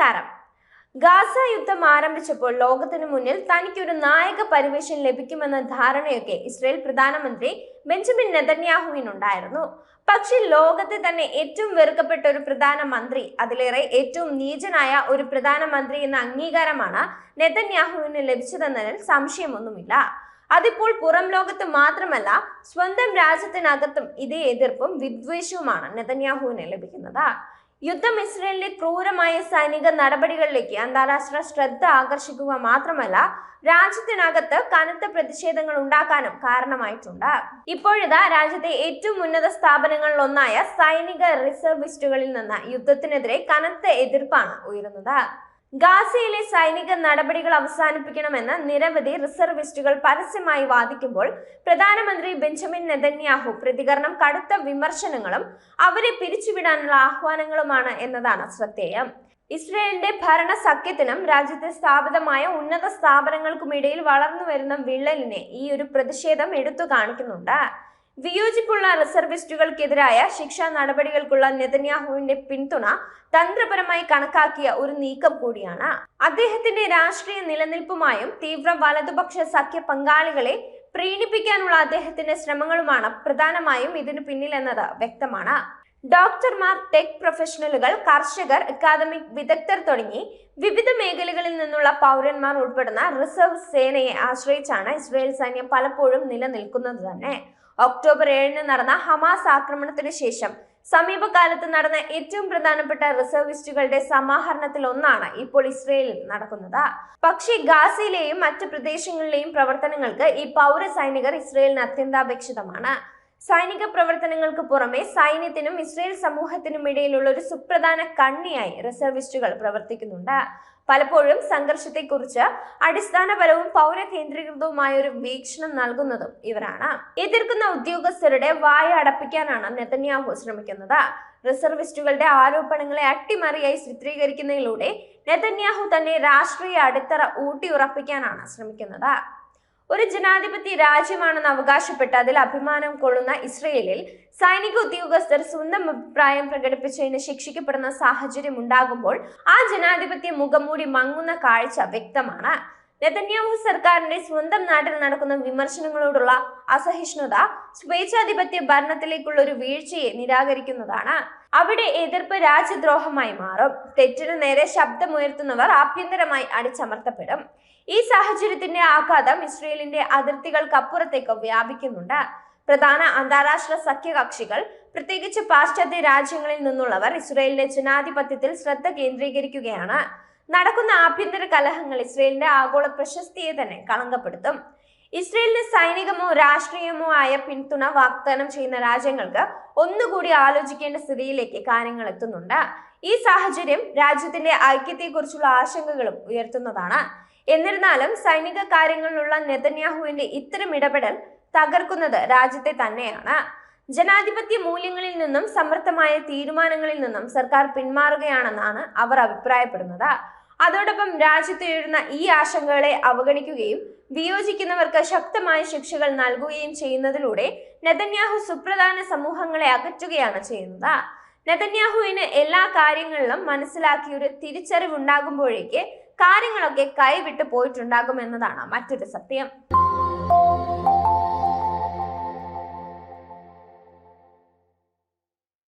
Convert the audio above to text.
നമസ്കാരം. ഗാസ യുദ്ധം ആരംഭിച്ചപ്പോൾ ലോകത്തിനു മുന്നിൽ തനിക്കൊരു നായക പരിവേഷം ലഭിക്കുമെന്ന ധാരണയൊക്കെ ഇസ്രയേൽ പ്രധാനമന്ത്രി ബെഞ്ചമിൻ നെതന്യാഹുവിനുണ്ടായിരുന്നു. പക്ഷെ ലോകത്തെ തന്നെ ഏറ്റവും വെറുക്കപ്പെട്ട ഒരു പ്രധാനമന്ത്രി അതിലേറെ ഏറ്റവും നീചനായ ഒരു പ്രധാനമന്ത്രി എന്ന അംഗീകാരമാണ് നെതന്യാഹുവിന് ലഭിച്ചതെന്നതിൽ സംശയമൊന്നുമില്ല. അതിപ്പോൾ പുറം ലോകത്ത് മാത്രമല്ല സ്വന്തം രാജ്യത്തിനകത്തും ഇതേ എതിർപ്പും വിദ്വേഷവുമാണ് നെതന്യാഹുവിന് ലഭിക്കുന്നത്. യുദ്ധം ഇസ്രയേലിലെ ക്രൂരമായ സൈനിക നടപടികളിലേക്ക് അന്താരാഷ്ട്ര ശ്രദ്ധ ആകർഷിക്കുക മാത്രമല്ല രാജ്യത്തിനകത്ത് കനത്ത പ്രതിഷേധങ്ങൾ ഉണ്ടാക്കാനും കാരണമായിട്ടുണ്ട്. ഇപ്പോഴിതാ രാജ്യത്തെ ഏറ്റവും ഉന്നത സ്ഥാപനങ്ങളിൽ ഒന്നായ സൈനിക റിസർവിസ്റ്റുകളിൽ നിന്ന് യുദ്ധത്തിനെതിരെ കനത്ത എതിർപ്പാണ് ഉയരുന്നത്. ഗാസയിലെ സൈനിക നടപടികൾ അവസാനിപ്പിക്കണമെന്ന് നിരവധി റിസർവിസ്റ്റുകൾ പരസ്യമായി വാദിക്കുമ്പോൾ പ്രധാനമന്ത്രി ബെഞ്ചമിൻ നെതന്യാഹു പ്രതികരണം കടുത്ത വിമർശനങ്ങളും അവരെ പിരിച്ചുവിടാനുള്ള ആഹ്വാനങ്ങളുമാണ് എന്നതാണ് ശ്രദ്ധേയം. ഇസ്രയേലിന്റെ ഭരണ സഖ്യത്തിനും രാജ്യത്തെ സ്ഥാപിതമായ ഉന്നത സ്ഥാപനങ്ങൾക്കുമിടയിൽ വളർന്നു വരുന്ന വിള്ളലിനെ ഈ ഒരു പ്രതിഷേധം എടുത്തു കാണിക്കുന്നുണ്ട്. വിയോജിപ്പുള്ള റിസർവിസ്റ്റുകൾക്കെതിരായ ശിക്ഷാ നടപടികൾക്കുള്ള നെതന്യാഹുവിന്റെ പിന്തുണ തന്ത്രപരമായി കണക്കാക്കിയ ഒരു നീക്കം കൂടിയാണ്. അദ്ദേഹത്തിന്റെ രാഷ്ട്രീയ നിലനിൽപ്പുമായും തീവ്ര വലതുപക്ഷ സഖ്യ പങ്കാളികളെ പ്രീണിപ്പിക്കാനുള്ള അദ്ദേഹത്തിന്റെ ശ്രമങ്ങളുമാണ് പ്രധാനമായും ഇതിനു പിന്നിലെന്നത് വ്യക്തമാണ്. ഡോക്ടർമാർ ടെക് പ്രൊഫഷണലുകൾ കർഷകർ അക്കാദമിക് വിദഗ്ധർ തുടങ്ങി വിവിധ മേഖലകളിൽ നിന്നുള്ള പൗരന്മാർ ഉൾപ്പെടുന്ന റിസർവ് സേനയെ ആശ്രയിച്ചാണ് ഇസ്രയേൽ സൈന്യം പലപ്പോഴും നിലനിൽക്കുന്നത് തന്നെ. ഒക്ടോബർ ഏഴിന് നടന്ന ഹമാസ് ആക്രമണത്തിന് ശേഷം സമീപകാലത്ത് നടന്ന ഏറ്റവും പ്രധാനപ്പെട്ട റിസർവിസ്റ്റുകളുടെ സമാഹരണത്തിൽ ഒന്നാണ് ഇപ്പോൾ ഇസ്രയേലിൽ നടക്കുന്നത്. പക്ഷേ ഗാസയിലെയും മറ്റ് പ്രദേശങ്ങളിലെയും പ്രവർത്തനങ്ങൾക്ക് ഈ പൗര സൈനികർ ഇസ്രയേലിന് അത്യന്താപേക്ഷിതമാണ്. സൈനിക പ്രവർത്തനങ്ങൾക്ക് പുറമെ സൈന്യത്തിനും ഇസ്രയേൽ സമൂഹത്തിനും ഇടയിലുള്ള ഒരു സുപ്രധാന കണ്ണിയായി റിസർവിസ്റ്റുകൾ പ്രവർത്തിക്കുന്നുണ്ട്. പലപ്പോഴും സംഘർഷത്തെക്കുറിച്ച് അടിസ്ഥാനപരവും പൗരകേന്ദ്രീകൃതവുമായ ഒരു വീക്ഷണം നൽകുന്നതും ഇവരാണ്. എതിർക്കുന്ന ഉദ്യോഗസ്ഥരുടെ വായ അടപ്പിക്കാനാണ് നെതന്യാഹു ശ്രമിക്കുന്നത്. റിസർവിസ്റ്റുകളുടെ ആരോപണങ്ങളെ അട്ടിമറിയായി ചിത്രീകരിക്കുന്നതിലൂടെ നെതന്യാഹു തന്നെ രാഷ്ട്രീയ അടിത്തറ ഊട്ടിയുറപ്പിക്കാനാണ് ശ്രമിക്കുന്നത്. ഒരു ജനാധിപത്യ രാജ്യമാണെന്ന് അവകാശപ്പെട്ട് അതിൽ അഭിമാനം കൊള്ളുന്ന ഇസ്രയേലിൽ സൈനിക ഉദ്യോഗസ്ഥർ സ്വന്തം അഭിപ്രായം പ്രകടിപ്പിച്ചതിന് ശിക്ഷിക്കപ്പെടുന്ന സാഹചര്യം ഉണ്ടാകുമ്പോൾ ആ ജനാധിപത്യ മുഖംമൂടി മങ്ങുന്ന കാഴ്ച വ്യക്തമാണ്. നെതന്യാഹു സർക്കാരിന്റെ സ്വന്തം നാട്ടിൽ നടക്കുന്ന വിമർശനങ്ങളോടുള്ള അസഹിഷ്ണുത സ്വേച്ഛാധിപത്യ ഭരണത്തിലേക്കുള്ള ഒരു വീഴ്ചയെ നിരാകരിക്കുന്നതാണ്. അവിടെ എതിർപ്പ് രാജ്യദ്രോഹമായി മാറും. തെറ്റിനു നേരെ ശബ്ദമുയർത്തുന്നവർ ആഭ്യന്തരമായി അടിച്ചമർത്തപ്പെടും. ഈ സാഹചര്യത്തിന്റെ ആഘാതം ഇസ്രയേലിന്റെ അതിർത്തികൾക്കപ്പുറത്തേക്ക് വ്യാപിക്കുന്നുണ്ട്. പ്രധാന അന്താരാഷ്ട്ര സഖ്യകക്ഷികൾ പ്രത്യേകിച്ച് പാശ്ചാത്യ രാജ്യങ്ങളിൽ നിന്നുള്ളവർ ഇസ്രയേലിന്റെ ജനാധിപത്യത്തിൽ ശ്രദ്ധ കേന്ദ്രീകരിക്കുകയാണ്. നടക്കുന്ന ആഭ്യന്തര കലഹങ്ങൾ ഇസ്രയേലിന്റെ ആഗോള പ്രശസ്തിയെ തന്നെ കളങ്കപ്പെടുത്തും. ഇസ്രയേലിന് സൈനികമോ രാഷ്ട്രീയമോ ആയ പിന്തുണ വാഗ്ദാനം ചെയ്യുന്ന രാജ്യങ്ങൾക്ക് ഒന്നുകൂടി ആലോചിക്കേണ്ട സ്ഥിതിയിലേക്ക് കാര്യങ്ങൾ എത്തുന്നുണ്ട്. ഈ സാഹചര്യം രാജ്യത്തിന്റെ ഐക്യത്തെക്കുറിച്ചുള്ള ആശങ്കകളും ഉയർത്തുന്നതാണ്. എന്നിരുന്നാലും സൈനിക കാര്യങ്ങളിലുള്ള നെതന്യാഹുവിന്റെ ഇത്തരം ഇടപെടൽ തകർക്കുന്നത് രാജ്യത്തെ തന്നെയാണ്. ജനാധിപത്യ മൂല്യങ്ങളിൽ നിന്നും സമർത്ഥമായ തീരുമാനങ്ങളിൽ നിന്നും സർക്കാർ പിന്മാറുകയാണെന്നാണ് അവർ അഭിപ്രായപ്പെടുന്നത്. അതോടൊപ്പം രാജ്യത്ത് ഉയരുന്ന ഈ ആശങ്കകളെ അവഗണിക്കുകയും വിയോജിക്കുന്നവർക്ക് ശക്തമായ ശിക്ഷകൾ നൽകുകയും ചെയ്യുന്നതിലൂടെ നെതന്യാഹു സുപ്രധാന സമൂഹങ്ങളെ അകറ്റുകയാണ് ചെയ്യുന്നത്. നെതന്യാഹുവിന് എല്ലാ കാര്യങ്ങളിലും മനസ്സിലാക്കിയൊരു തിരിച്ചറിവുണ്ടാകുമ്പോഴേക്ക് കാര്യങ്ങളൊക്കെ കൈവിട്ട് പോയിട്ടുണ്ടാകും എന്നതാണ് മറ്റൊരു സത്യം.